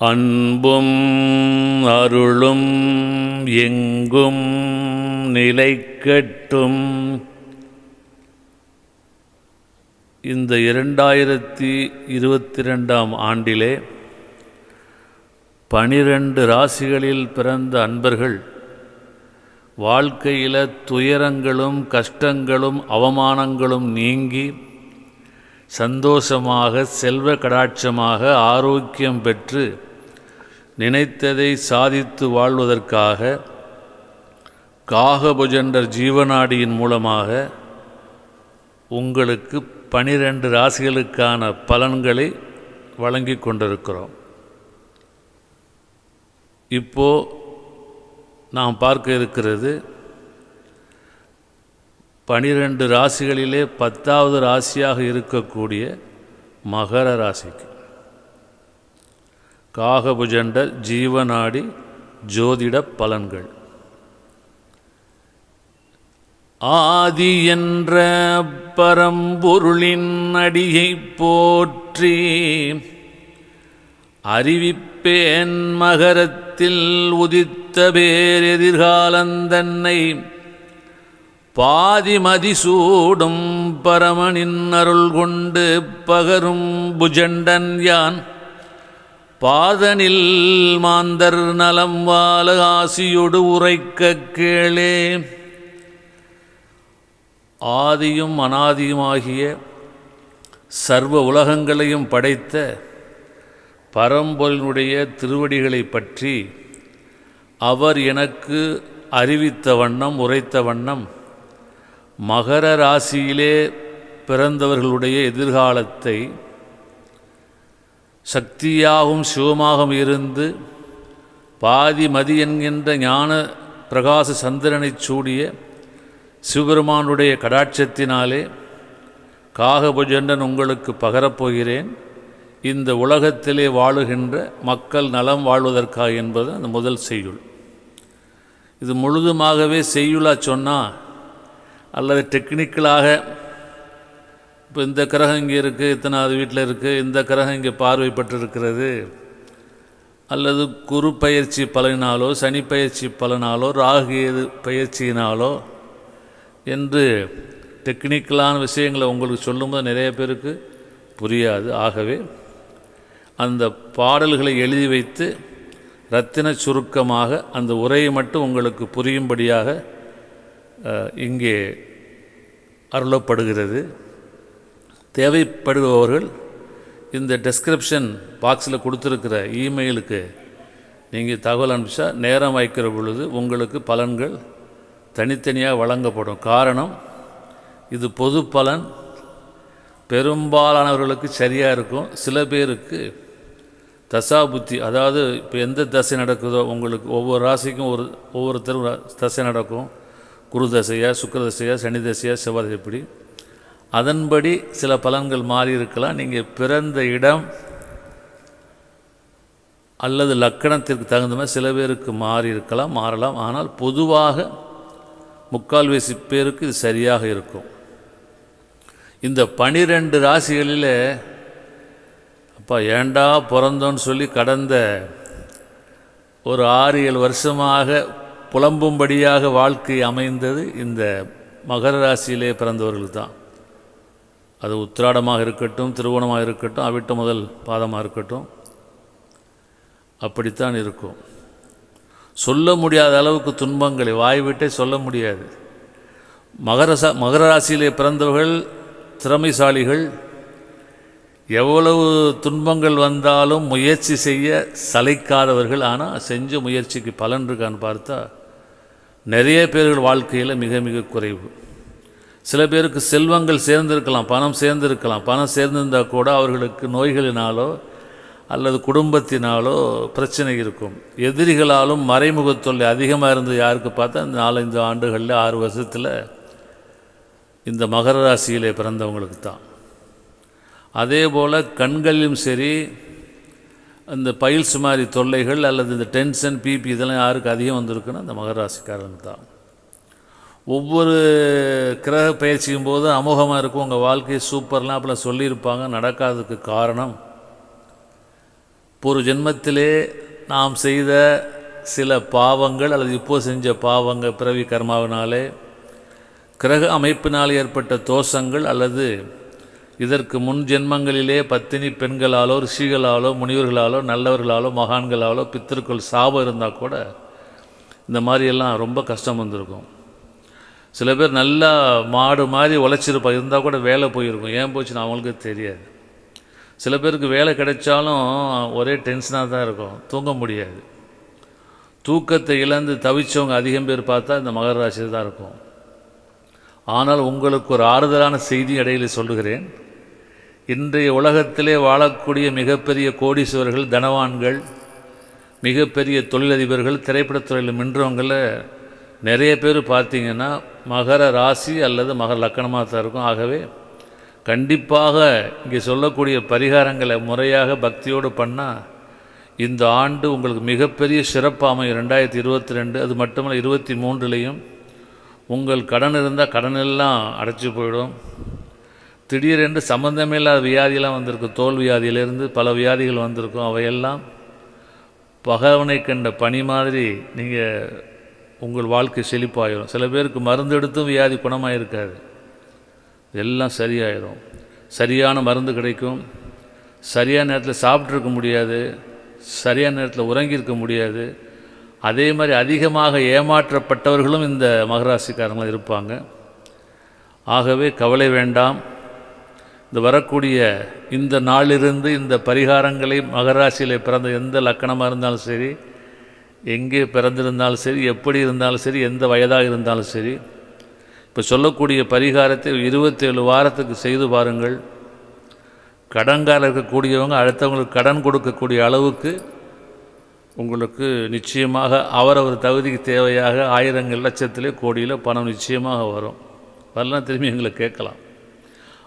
அன்பும் அருளும் எங்கும் நிலைக்கட்டும். இந்த இரண்டாயிரத்தி இருபத்தி ரெண்டாம் ஆண்டிலே பனிரெண்டு ராசிகளில் பிறந்த அன்பர்கள் வாழ்க்கையில் துயரங்களும் கஷ்டங்களும் அவமானங்களும் நீங்கி சந்தோஷமாக செல்வ கடாட்சமாக ஆரோக்கியம் பெற்று நினைத்ததை சாதித்து வாழ்வதற்காக காகபுஜண்டர் ஜீவநாடியின் மூலமாக உங்களுக்கு பனிரெண்டு ராசிகளுக்கான பலன்களை வழங்கி கொண்டிருக்கிறோம். இப்போ நாம் பார்க்க இருக்கிறது பனிரெண்டு ராசிகளிலே பத்தாவது ராசியாக இருக்கக்கூடிய மகர ராசிக்கு. காகபுஜண்ட ஜீவநாடி ஜோதிட பலன்கள். ஆதி என்ற பரம்பொருளின் அடியை போற்றி அறிவிப்பேன் மகரத்தில் உதித்த பேர் எதிர்காலந்தன்னை பாதிமதி சூடும் பரமனின் அருள் கொண்டு பகரும் புஜண்டன் யான் பாதனில் மாந்தர் நலம் வாழ ஆசியோடு உரைக்க கேளே. ஆதியும் அனாதியுமாகிய சர்வ உலகங்களையும் படைத்த பரம்பொருளினுடைய திருவடிகளை பற்றி அவர் எனக்கு அறிவித்த வண்ணம் உரைத்த வண்ணம் மகர ராசியிலே பிறந்தவர்களுடைய எதிர்காலத்தை சக்தியாகவும் சிவமாகவும் இருந்து பாதி மதி என்கின்ற ஞான பிரகாச சந்திரனைச் சூடிய சிவபெருமானுடைய கடாட்சத்தினாலே காகபுஜண்டன் உங்களுக்கு பகரப்போகிறேன் இந்த உலகத்திலே வாழுகின்ற மக்கள் நலம் வாழ்வதற்காக என்பது அந்த முதல் செய்யுள். இது முழுதுமாகவே செய்யுளாக சொன்னால் அல்லது டெக்னிக்கலாக இப்போ இந்த கிரகம் இங்கே இருக்குது இத்தனாவது வீட்டில் இருக்குது இந்த கிரகம் இங்கே பார்வைப்பட்டிருக்கிறது. அல்லது குரு பயிற்சி பலனாலோ சனி பயிற்சி பலனாலோ ராகு பயிற்சியினாலோ என்று டெக்னிக்கலான விஷயங்களை உங்களுக்கு சொல்லும்போது நிறைய பேருக்கு புரியாது. ஆகவே அந்த பாடல்களை எழுதி வைத்து ரத்தின சுருக்கமாக அந்த உரையை மட்டும் உங்களுக்கு புரியும்படியாக இங்கே அருளப்படுகிறது. தேவைப்படுபவர்கள் இந்த டெஸ்கிரிப்ஷன் பாக்ஸில் கொடுத்துருக்கிற இமெயிலுக்கு நீங்கள் தகவல் அனுப்பிச்சா நேரம் வைக்கிற பொழுது உங்களுக்கு பலன்கள் தனித்தனியாக வழங்கப்படும். காரணம் இது பொது பலன். பெரும்பாலானவர்களுக்கு சரியாக இருக்கும். சில பேருக்கு தசா புத்தி அதாவது இப்போ எந்த தசை நடக்குதோ உங்களுக்கு ஒவ்வொரு ராசிக்கும் ஒரு ஒவ்வொருத்தரும் தசை நடக்கும். குரு தசையா சுக்கிர சனி தசையா செவ்வாய் இப்படி அதன்படி சில பலன்கள் மாறி இருக்கலாம் நீங்கள் பிறந்த இடம் அல்லது லக்கணத்திற்கு தகுந்த மாதிரி சில பேருக்கு மாறி இருக்கலாம் மாறலாம். ஆனால் பொதுவாக முக்கால்வாசி பேருக்கு இது சரியாக இருக்கும். இந்த பனிரெண்டு ராசிகளில் அப்பா ஏண்டா பிறந்தோன்னு சொல்லி கடந்த ஒரு ஆறு ஏழு வருஷமாக புலம்பும்படியாக வாழ்க்கை அமைந்தது இந்த மகர ராசியிலே பிறந்தவர்கள் தான். அது உத்திராடமாக இருக்கட்டும் திருவோணமாக இருக்கட்டும் அவிட்ட முதல் பாதமாக இருக்கட்டும் அப்படித்தான் இருக்கும். சொல்ல முடியாத அளவுக்கு துன்பங்களை வாய் விட்டே சொல்ல முடியாது. மகர சா மகர ராசியிலே பிறந்தவர்கள் திறமைசாலிகள் எவ்வளவு துன்பங்கள் வந்தாலும் முயற்சி செய்ய சளைக்காதவர்கள் ஆனால் செஞ்ச முயற்சிக்கு பலன் இருக்கான்னு பார்த்தா நிறைய பேர்கள் வாழ்க்கையில் மிக மிக குறைவு. சில பேருக்கு செல்வங்கள் சேர்ந்திருக்கலாம் பணம் சேர்ந்திருக்கலாம். பணம் சேர்ந்திருந்தால் கூட அவர்களுக்கு நோய்களினாலோ அல்லது குடும்பத்தினாலோ பிரச்சனை இருக்கும். எதிரிகளாலும் மறைமுக தொல்லை அதிகமாக இருந்தது யாருக்கு பார்த்தா இந்த நாலஞ்சு ஆண்டுகளில் ஆறு வருஷத்தில் இந்த மகர ராசியிலே பிறந்தவங்களுக்கு தான். அதே போல் கண்களிலும் சரி அந்த பயில்ஸ் மாதிரி தொல்லைகள் அல்லது இந்த டென்ஷன் பிபி இதெல்லாம் யாருக்கு அதிகம் வந்திருக்குன்னா அந்த மகர ராசிக்காரங்க தான். ஒவ்வொரு கிரக பயிற்சியும் போது அமோகமாக இருக்கும். உங்கள் வாழ்க்கை சூப்பர்லாம் அப்படிலாம் சொல்லியிருப்பாங்க. நடக்காததுக்கு காரணம் ஒரு ஜென்மத்திலே நாம் செய்த சில பாவங்கள் அல்லது இப்போது செஞ்ச பாவங்கள் பிறவி கர்மாவினாலே கிரக அமைப்பினால் ஏற்பட்ட தோஷங்கள் அல்லது இதற்கு முன் ஜென்மங்களிலே பத்தினி பெண்களாலோ ரிஷிகளாலோ முனிவர்களாலோ நல்லவர்களாலோ மகான்களாலோ பித்திருக்கள் சாபம் இருந்தால் கூட இந்த மாதிரியெல்லாம் ரொம்ப கஷ்டம் வந்திருக்கும். சில பேர் நல்லா மாடு மாதிரி உழைச்சிருப்பா. இருந்தால் கூட வேலை போயிருக்கும். ஏன் போச்சுன்னு அவங்களுக்கு தெரியாது. சில பேருக்கு வேலை கிடைச்சாலும் ஒரே டென்ஷனாக தான் இருக்கும். தூங்க முடியாது. தூக்கத்தை இழந்து தவிச்சவங்க அதிகம் பேர் பார்த்தா இந்த மகர தான் இருக்கும். ஆனால் உங்களுக்கு ஒரு ஆறுதலான செய்தி இடையில சொல்லுகிறேன். இன்றைய உலகத்திலே வாழக்கூடிய மிகப்பெரிய கோடீஸ்வரர்கள் தனவான்கள் மிகப்பெரிய தொழிலதிபர்கள் திரைப்படத்துறையில் மின்றவங்களை நிறைய பேர் பார்த்தீங்கன்னா மகர ராசி அல்லது மகர லக்கணமாக தான் இருக்கும். ஆகவே கண்டிப்பாக இங்கே சொல்லக்கூடிய பரிகாரங்களை முறையாக பக்தியோடு பண்ணால் இந்த ஆண்டு உங்களுக்கு மிகப்பெரிய சிறப்பாமை. ரெண்டாயிரத்தி இருபத்தி ரெண்டு அது மட்டுமல்ல இருபத்தி மூன்றுலேயும் உங்கள் கடன் இருந்தால் கடன் எல்லாம் அடைச்சி போயிடும். திடீரென்று சம்மந்தமே இல்லாத வியாதியெல்லாம் வந்திருக்கு. தோல் வியாதியிலிருந்து பல வியாதிகள் வந்திருக்கும். அவையெல்லாம் பகவனை கண்ட பனி மாதிரி நீங்கள் உங்கள் வாழ்க்கை செழிப்பாயிரும். சில பேருக்கு மருந்து எடுத்தும் வியாதி குணமாக இருக்காது எல்லாம் சரியாயிரும். சரியான மருந்து கிடைக்கும். சரியான நேரத்தில் சாப்பிட்ருக்க முடியாது. சரியான நேரத்தில் உறங்கியிருக்க முடியாது. அதே மாதிரி அதிகமாக ஏமாற்றப்பட்டவர்களும் இந்த மகராசிக்காரங்களும் இருப்பாங்க. ஆகவே கவலை வேண்டாம். இந்த வரக்கூடிய இந்த நாளிலிருந்து இந்த பரிகாரங்களை மகராசியில் பிறந்த எந்த லக்கணமாக இருந்தாலும் சரி எங்கே பிறந்திருந்தாலும் சரி எப்படி இருந்தாலும் சரி எந்த வயதாக இருந்தாலும் சரி இப்போ சொல்லக்கூடிய பரிகாரத்தை இருபத்தேழு வாரத்துக்கு செய்து பாருங்கள். கடன்கார இருக்கக்கூடியவங்க அடுத்தவங்களுக்கு கடன் கொடுக்கக்கூடிய அளவுக்கு உங்களுக்கு நிச்சயமாக அவரவர் தகுதிக்கு தேவையாக ஆயிரங்கள் லட்சத்திலே கோடியில் பணம் நிச்சயமாக வரும். வரலாம் திரும்பி எங்களை கேட்கலாம்.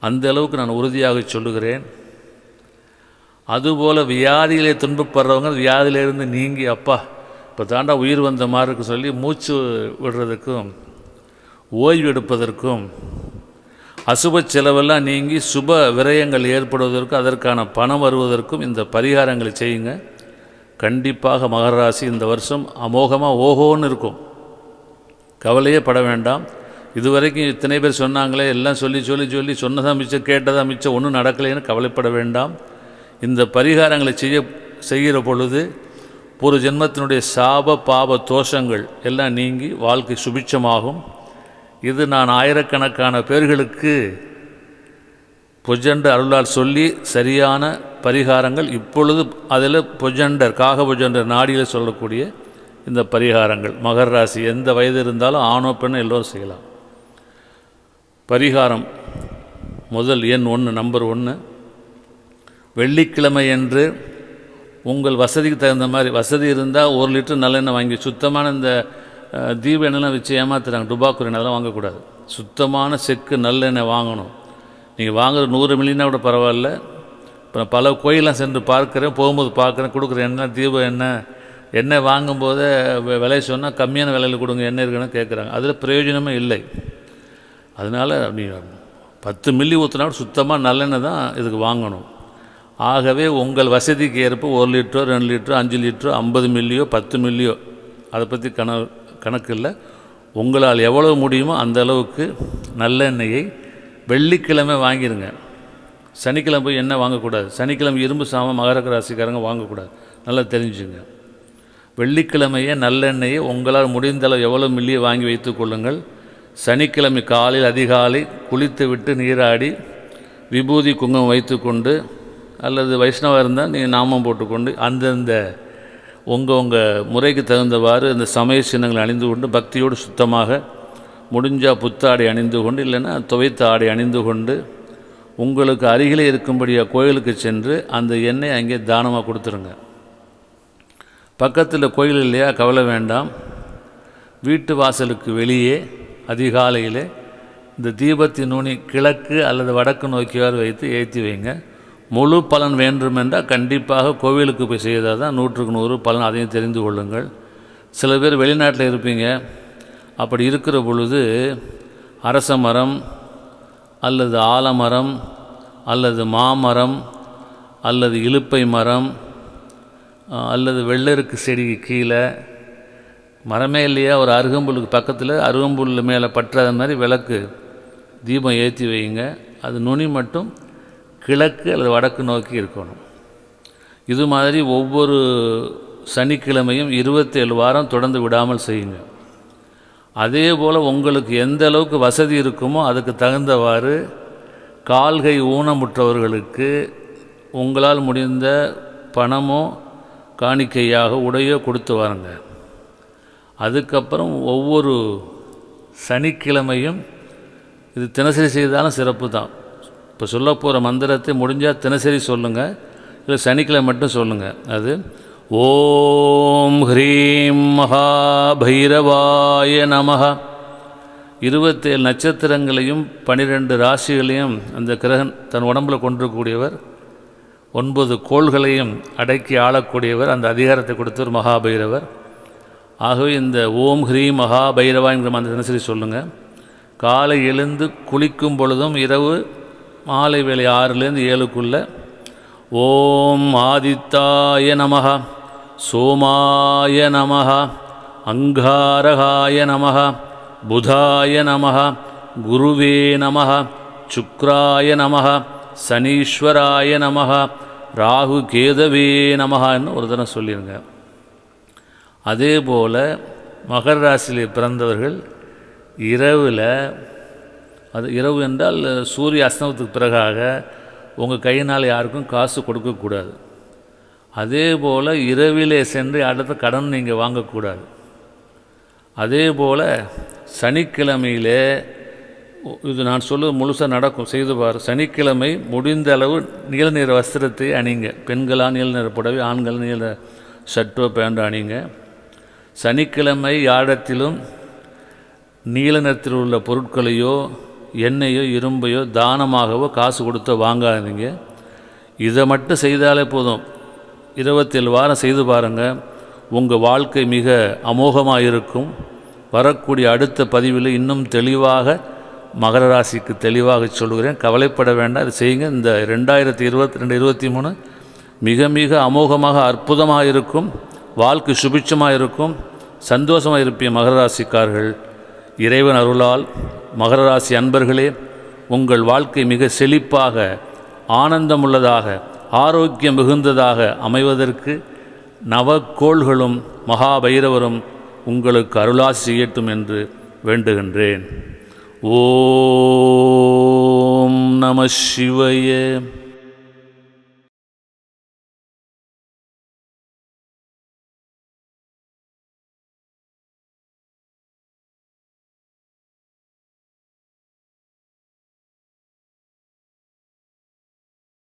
அந்த அளவுக்கு நான் உறுதியாக சொல்லுகிறேன். அதுபோல் வியாதியிலே துன்பப்படுறவங்க வியாதியிலிருந்து நீங்கி அப்பா இப்போ தாண்டா உயிர் வந்த மாதிரி சொல்லி மூச்சு விடுறதுக்கும் ஓய்வு எடுப்பதற்கும் அசுப செலவெல்லாம் நீங்கி சுப விரயங்கள் ஏற்படுவதற்கும் அதற்கான பணம் வருவதற்கும் இந்த பரிகாரங்களை செய்யுங்க. கண்டிப்பாக மகராசி இந்த வருஷம் அமோகமாக ஓஹோன்னு இருக்கும். கவலையே பட வேண்டாம். இதுவரைக்கும் இத்தனை பேர் சொன்னாங்களே எல்லாம் சொல்லி சொல்லி சொல்லி சொன்னதாக மிச்சம் கேட்டதாக மிச்சம் ஒன்றும் நடக்கலைன்னு கவலைப்பட வேண்டாம். இந்த பரிகாரங்களை செய்ய செய்கிற பொழுது ஒரு ஜென்மத்தினுடைய சாப பாப தோஷங்கள் எல்லாம் நீங்கி வாழ்க்கை சுபிட்சமாகும். இது நான் ஆயிரக்கணக்கான பேர்களுக்கு பொஜண்டர் அருளால் சொல்லி சரியான பரிகாரங்கள் இப்பொழுது அதில் பொஜண்டர் காகபொஜண்டர் நாடியில் சொல்லக்கூடிய இந்த பரிகாரங்கள். மகர ராசி எந்த வயது இருந்தாலும் ஆணோ பெண்ணோ எல்லோரும் செய்யலாம். பரிகாரம் முதல் எண் ஒன்று நம்பர் ஒன்று. வெள்ளிக்கிழமை என்று உங்கள் வசதிக்கு தகுந்த மாதிரி வசதி இருந்தால் ஒரு லிட்டர் நல்லெண்ணெய் வாங்கி சுத்தமான இந்த தீப எண்ணெய்லாம் வச்சு ஏமாத்துறாங்க. டுபாக்கூர் எண்ணெய் அதெல்லாம் வாங்கக்கூடாது. சுத்தமான செக்கு நல்லெண்ணெய் வாங்கணும். நீங்கள் வாங்குற நூறு மில்லினா கூட பரவாயில்ல. இப்போ பல கோயிலாம் சென்று பார்க்குறேன் போகும்போது பார்க்குறேன் கொடுக்குற எண்ணெய் தீப எண்ணெய் எண்ணெய் வாங்கும்போதே விலை சொன்னால் கம்மியான விலையில் கொடுங்க எண்ணெய் இருக்குன்னு கேட்குறாங்க அதில் பிரயோஜனமே இல்லை. அதனால் நீ பத்து மில்லி ஊற்றினா கூட சுத்தமாக நல்லெண்ணெய் தான் இதுக்கு வாங்கணும். ஆகவே உங்கள் வசதிக்கு ஏற்ப ஒரு லிட்டரோ ரெண்டு லிட்டரோ அஞ்சு லிட்டரோ ஐம்பது மில்லியோ பத்து மில்லியோ அதை பற்றி கண கணக்கு இல்லை. உங்களால் எவ்வளவு முடியுமோ அந்த அளவுக்கு நல்லெண்ணெயை வெள்ளிக்கிழமை வாங்கிடுங்க சனிக்கிழமை போய் எண்ணெய் வாங்கக்கூடாது. சனிக்கிழமை இரும்பு சாமம் மகர ராசிக்காரங்க வாங்கக்கூடாது. நல்லா தெரிஞ்சுங்க. வெள்ளிக்கிழமையே நல்லெண்ணெயை உங்களால் முடிந்த அளவு எவ்வளோ மில்லியை வாங்கி வைத்து கொள்ளுங்கள். சனிக்கிழமை காலையில் அதிகாலை குளித்து விட்டு நீராடி விபூதி குங்குமம் வைத்துக்கொண்டு அல்லது வைஷ்ணவாக இருந்தால் நீங்கள் நாமம் போட்டுக்கொண்டு அந்தந்த உங்கள் உங்கள் முறைக்கு தகுந்தவாறு அந்த சமய சின்னங்களை அணிந்து கொண்டு பக்தியோடு சுத்தமாக முடிஞ்சால் புத்தாடை அணிந்து கொண்டு இல்லைன்னா துவைத்த ஆடை அணிந்து கொண்டு உங்களுக்கு அருகிலே இருக்கும்படியாக கோயிலுக்கு சென்று அந்த எண்ணெய் அங்கே தானமாக கொடுத்துருங்க. பக்கத்தில் கோயில் இல்லையா கவலை வேண்டாம். வீட்டு வாசலுக்கு வெளியே அதிகாலையில் இந்த தீபத்தின் நுனி கிழக்கு அல்லது வடக்கு நோக்கியார் வைத்து ஏற்றி வைங்க. முழு பலன் வேண்டும் என்றால் கண்டிப்பாக கோவிலுக்கு போய் செய்தால் தான் நூற்றுக்கு நூறு பலன் அதையும் தெரிந்து கொள்ளுங்கள். சில பேர் வெளிநாட்டில் இருப்பீங்க. அப்படி இருக்கிற பொழுது அரச மரம் அல்லது ஆலமரம் அல்லது மாமரம் அல்லது இலுப்பை மரம் அல்லது வெள்ளருக்கு செடிக்கு கீழே மரமே இல்லையா? ஒரு அருகம்புல்லுக்கு பக்கத்தில் அருகம்புல் மேலே பற்றாத மாதிரி விளக்கு தீபம் ஏற்றி வைங்க அது நுனி மட்டும் கிழக்கு அல்லது வடக்கு நோக்கி இருக்கணும். இது மாதிரி ஒவ்வொரு சனிக்கிழமையும் இருபத்தேழு வாரம் தொடர்ந்து விடாமல் செய்யுங்க. அதே போல் உங்களுக்கு எந்த அளவுக்கு வசதி இருக்குமோ அதுக்கு தகுந்தவாறு கால்கை ஊனமுற்றவர்களுக்கு உங்களால் முடிந்த பணமோ காணிக்கையாக உடையோ கொடுத்து வாருங்க. அதுக்கப்புறம் ஒவ்வொரு சனிக்கிழமையும் இது தினசரி செய்தாலும் சிறப்பு தான் இப்போ சொல்ல போகிற மந்திரத்தை முடிஞ்சால் தினசரி சொல்லுங்கள் இல்லை சனிக்கிழமை மட்டும் சொல்லுங்கள் அது ஓம் ஹ்ரீம் மகாபைரவாய நமஹ. இருபத்தேழு நட்சத்திரங்களையும் பனிரெண்டு ராசிகளையும் அந்த கிரகன் தன் உடம்புல கொண்டிருக்கக்கூடியவர் ஒன்பது கோள்களையும் அடக்கி ஆளக்கூடியவர் அந்த அதிகாரத்தை கொடுத்தவர் மகாபைரவர். ஆகவே இந்த ஓம் ஹ்ரீ மகாபைரவாங்கிற அந்த தினசரி சொல்லுங்கள் காலை எழுந்து குளிக்கும் பொழுதும் இரவு மாலை வேலை ஆறுலேருந்து ஏழுக்குள்ளே ஓம் ஆதித்தாய நமகா சோமாய நமகா அங்காரகாய நமகா புதாய நமகா குருவே நமகா சுக்ராய நமக சனீஸ்வராய நமகா ராகு கேதவே நமகான்னு ஒரு தடவை சொல்லிடுங்க அதே போல் மகர ராசியில் பிறந்தவர்கள் இரவில் அது இரவு என்றால் சூரிய அஸ்தமத்துக்கு பிறகாக உங்கள் கையினால் யாருக்கும் காசு கொடுக்கக்கூடாது அதே போல் இரவிலே சென்று அடுத்த கடன் நீங்கள் வாங்கக்கூடாது அதே போல் சனிக்கிழமையிலே இது நான் சொல்லுவது முழுசாக நடக்கும் செய்து பார். சனிக்கிழமை முடிந்த அளவு நீலநிற வஸ்திரத்தை அணிங்க. பெண்களாக நீலநிற புடவை ஆண்கள் நீல ஷர்ட்டோ பேண்டோ அணிங்க. சனிக்கிழமை யாடத்திலும் நீல நிறத்தில் உள்ள பொருட்களையோ எண்ணெயோ இரும்பையோ தானமாகவோ காசு கொடுத்தோ வாங்காதீங்க. இதை மட்டும் செய்தாலே போதும். இருபத்தேழு வாரம் செய்து பாருங்கள் உங்கள் வாழ்க்கை மிக அமோகமாக இருக்கும் வரக்கூடிய அடுத்த பதிவில் இன்னும் தெளிவாக மகர ராசிக்கு தெளிவாக சொல்கிறேன் கவலைப்பட வேண்டாம். அதை செய்யுங்க. இந்த ரெண்டாயிரத்தி இருபத்தி ரெண்டு இருபத்தி மூணு மிக மிக அமோகமாக அற்புதமாக இருக்கும் வாழ்க்கை சுபிட்சமாக இருக்கும் சந்தோஷமாக இருப்பிய மகர ராசிக்காரர்கள். இறைவன் அருளால் மகர ராசி அன்பர்களே உங்கள் வாழ்க்கை மிக செழிப்பாக ஆனந்தமுள்ளதாக ஆரோக்கியம் மிகுந்ததாக அமைவதற்கு நவக்கோள்களும் மகாபைரவரும் உங்களுக்கு அருளாசி செய்யட்டும் என்று வேண்டுகின்றேன். ஓம் நம சிவய.